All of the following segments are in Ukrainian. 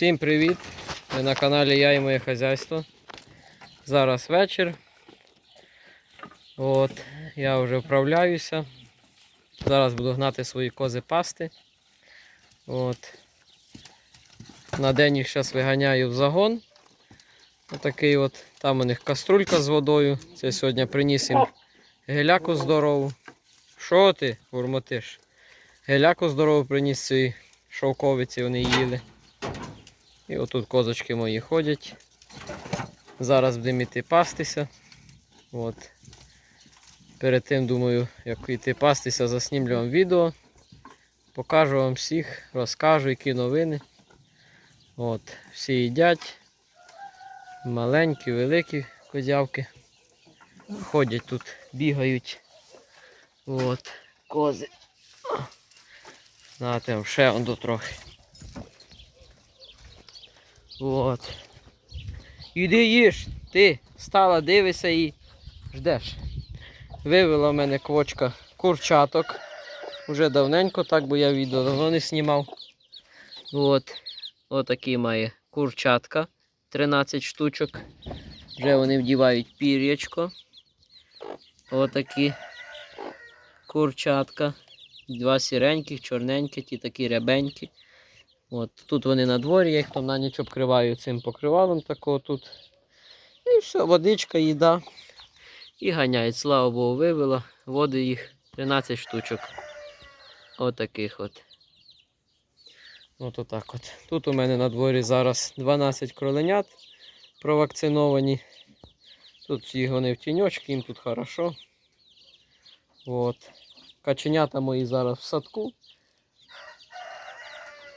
Всім привіт! Ви на каналі Я і моє хазяйство. Зараз вечір. От, я вже вправляюся. Зараз буду гнати свої кози пасти. От. На день їх зараз виганяю в загон. Отакий от. Там у них каструлька з водою. Це сьогодні приніс їм геляку здорову. Що ти бурмотиш? Геляку здорову приніс цієї шовковиці, вони їли. І отут козочки мої ходять. Зараз будемо йти пастися. От. Перед тим, думаю, як йти пастися, заснімлю вам відео. Покажу вам всіх, розкажу, які новини. От, всі їдять. Маленькі, великі козявки. Ходять тут, бігають. От, кози. Знаєте, ще он тут трохи. От. Іди їж, ти стала, дивися і ждеш. Вивела в мене квочка курчаток. Уже давненько, так бо я відео давно не знімав. От. Отакі має курчатка. 13 штучок. Вже вони вдівають пір'ячко. Отакі курчатка. Два сіреньких, чорненькі, ті такі рябенькі. От, тут вони на дворі, я їх там на ніч обкриваю цим покривалом такого тут. І все, водичка, їда. І ганяють. Слава Богу, вивела. Води їх 13 штучок. Отаких от. От отак от. Тут у мене на дворі зараз 12 кроленят провакциновані. Тут всі вони в тіньочки, їм тут хорошо. От. Каченята мої зараз в садку.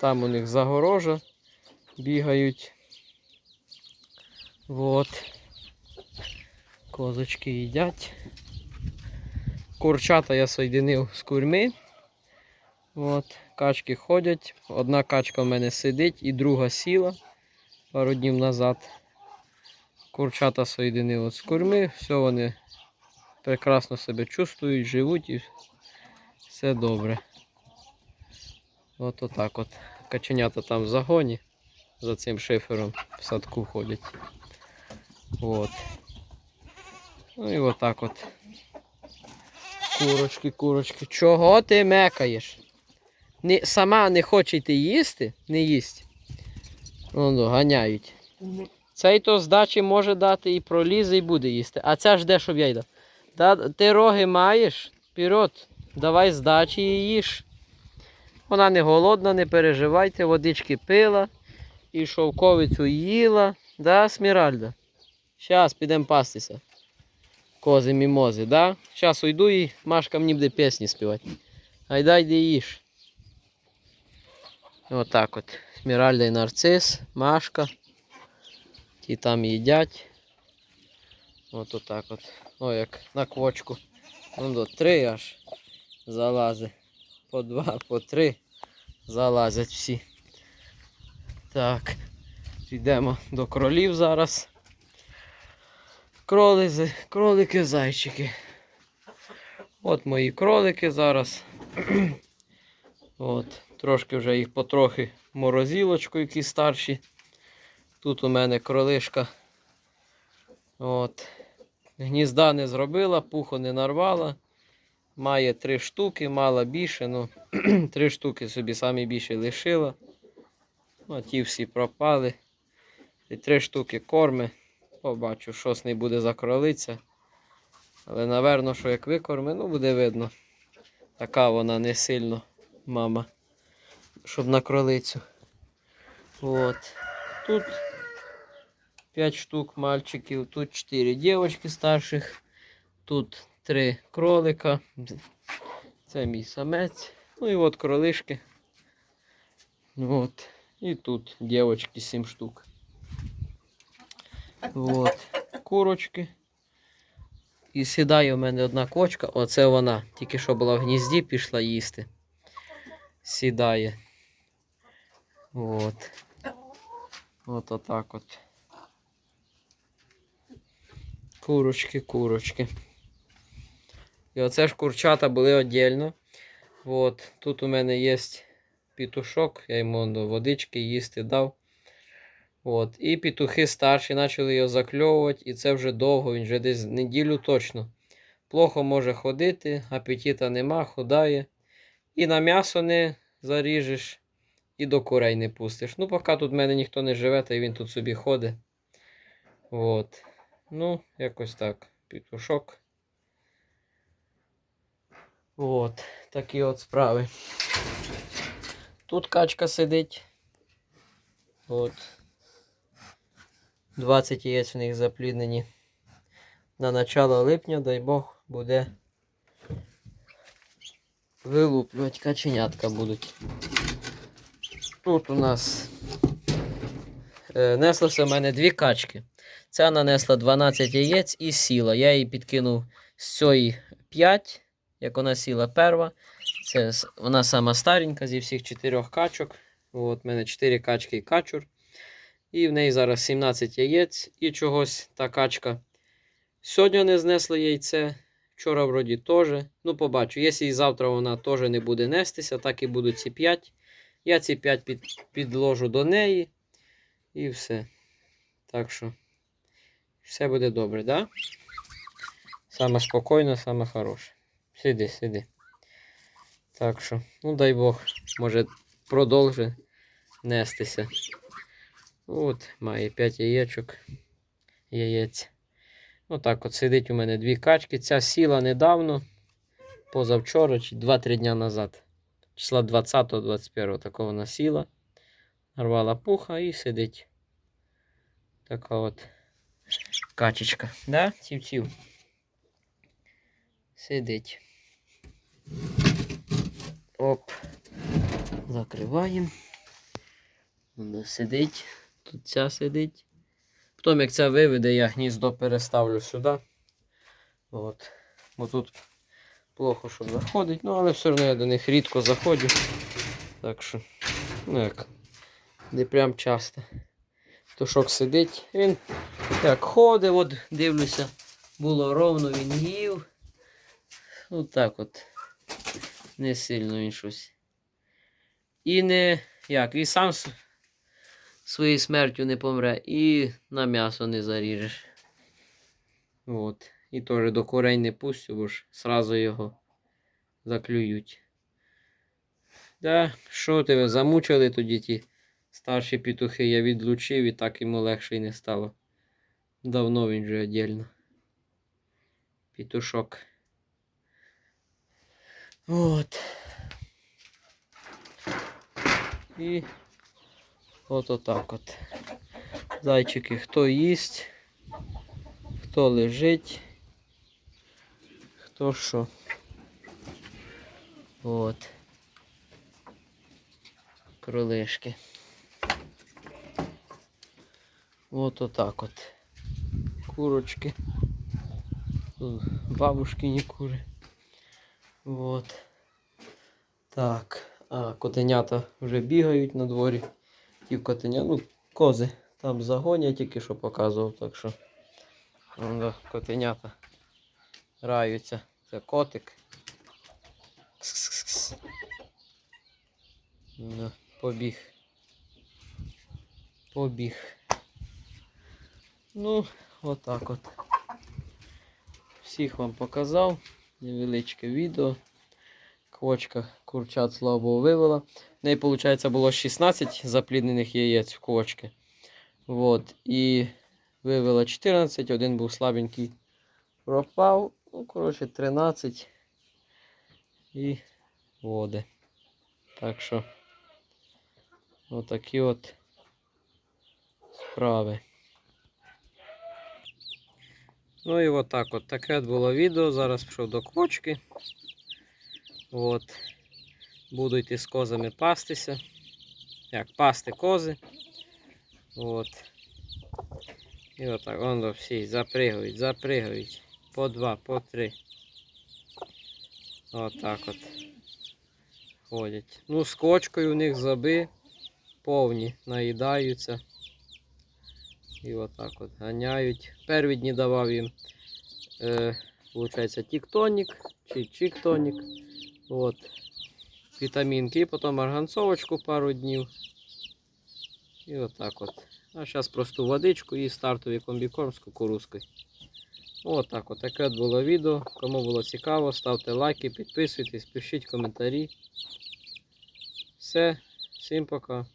Там у них загорожа бігають. Вот. Козочки їдять. Курчата я соєдинив з курми. От. Качки ходять. Одна качка в мене сидить і друга сіла пару днів назад. Курчата соєдинив з курми. Все вони прекрасно себе чувствують, живуть і все добре. От отак от. Каченята там в загоні за цим шифером в садку ходять. От. Ну і отак от. Курочки, курочки. Чого ти мекаєш? Не, сама не хоче йти їсти, не їсть. Воно ганяють. Цей то здачі може дати і пролізе, і буде їсти. А ця ж де, щоб я йду. Та, ти роги маєш? Вперед, давай здачі і їж. Вона не голодна, не переживайте, водички пила і шовковицю їла. Да, Сміральда? Зараз підемо пастися. Кози мімози, да? Зараз уйду і Машка мені буде пісні співати. Айда йди їж. Отак от. Сміральда і нарцис, Машка. Ті там їдять. От отак от. О, як на квочку. Ну до три аж залази. По два, по три залазять всі. Так, йдемо до кролів зараз. Кроли, кролики, зайчики. От мої кролики зараз. От, трошки вже їх потрохи морозилочку, які старші. Тут у мене кролишка. От. Гнізда не зробила, пуху не нарвала. Має три штуки, мала більше, ну три штуки собі самі більше лишила. Ну, ті всі пропали. І три штуки корми. Побачу, що з неї буде за. Але напевно, що як викорми, ну буде видно. Така вона не сильно, мама. Щоб на кролицю. От. Тут 5 штук мальчиків, тут 4 дівчатки старших, тут 3 кролика. Це мій самець. Ну і от кролишки. От. І тут дівчатки 7 штук. От. Курочки. І сідає у мене одна кочка. Оце вона. Тільки що була в гнізді, пішла їсти. Сідає. От. От отак от. Курочки, курочки. І оце ж курчата були віддільно. От. Тут у мене є пітушок, я йому водички їсти дав. От. І петухи старші почали його закльовувати, і це вже довго, він вже десь неділю точно. Плохо може ходити, апетита нема, худає. І на м'ясо не заріжеш, і до курей не пустиш. Ну, поки тут в мене ніхто не живе, та й він тут собі ходить. От. Ну, якось так. Петушок. От, такі от справи. Тут качка сидить. От. 20 яєць в них запліднені. На начало липня, дай Бог, буде вилуплювати каченятка будуть. Тут у нас е, неслося в мене дві качки. Ця нанесла 12 яєць і сіла. Я її підкинув з цієї 5, як вона сіла перва. Це вона сама старенька зі всіх чотирьох качок. От, в мене 4 качки і качур. І в неї зараз 17 яєць. І чогось та качка сьогодні не знесла яйце. Вчора вроді теж. Ну, побачу. Якщо і завтра вона теж не буде нестися, так і будуть ці 5. Я ці 5 під, підложу до неї. І все. Так що, все буде добре, да? Саме спокійно, саме хороше. Сиди, сиди. Так що, ну дай Бог, може продовжить нестися. От, має 5 яєчок. Яєць. Отак от сидить у мене дві качки. Ця сіла недавно, позавчора чи 2-3 дня назад. Числа 20-21 такого вона сіла. Нарвала пуха і сидить. Така от качечка. Да? Ців-ців. Сидить. Оп. Закриваємо. Вона сидить. Тут ця сидить. Потім, як ця виведе, я гніздо переставлю сюди. От. Бо тут плохо, що заходить. Ну, але все одно я до них рідко заходжу. Так що, ну як, не прям часто. Тушок сидить. Він як ходить, от дивлюся, було ровно, він їв. Ну так от. Не сильно він щось. І не як, і сам своєю смертю не помре, і на м'ясо не заріжеш. От. І теж до курей не пустю, бо ж сразу його заклюють. Да, що тебе замучили тоді ті старші петухи, я відлучив і так йому легше й не стало. Давно він вже віддільно. Петушок. От. І от отак от. Зайчики, хто їсть, хто лежить, хто що. От. Кролишки. От отак от. Курочки. Тут бабушкині кури. Вот. Так. А, котенята вже бігають на дворі. Ті котеня, ну, кози. Там загонять, тільки що показував, так що. Вон, котенята граються. Це котик. Кс-кс-кс. Да, побіг. Побіг. Ну, отак от. Всіх вам показав. Невеличке відео. Квочка курчат, слава Богу, вивела. В неї, виходить, було 16 запліднених яєць в квочки. Вот. І вивела 14, один був слабенький. Пропав. Ну, коротше, 13. І води. Так що, отакі от справи. Ну і отак от. Таке було відео. Зараз пішов до квочки. От. Буду йти з козами пастися. Як пасти кози. От. І отак. Вон до всі запригають, запригають. По два, по три. Отак от. Ходять. Ну, з кочкою у них зуби повні, наїдаються. І отак от ганяють. Перві дні давав їм, е, виходить, тіктонік чи чіктонік. От. Вітамінки, і потім марганцовочку пару днів. І отак от. А зараз просту водичку і стартовий комбікорм з кукурузкою. Отак от. Таке от було відео. Кому було цікаво, ставте лайки, підписуйтесь, пишіть коментарі. Все, всім пока.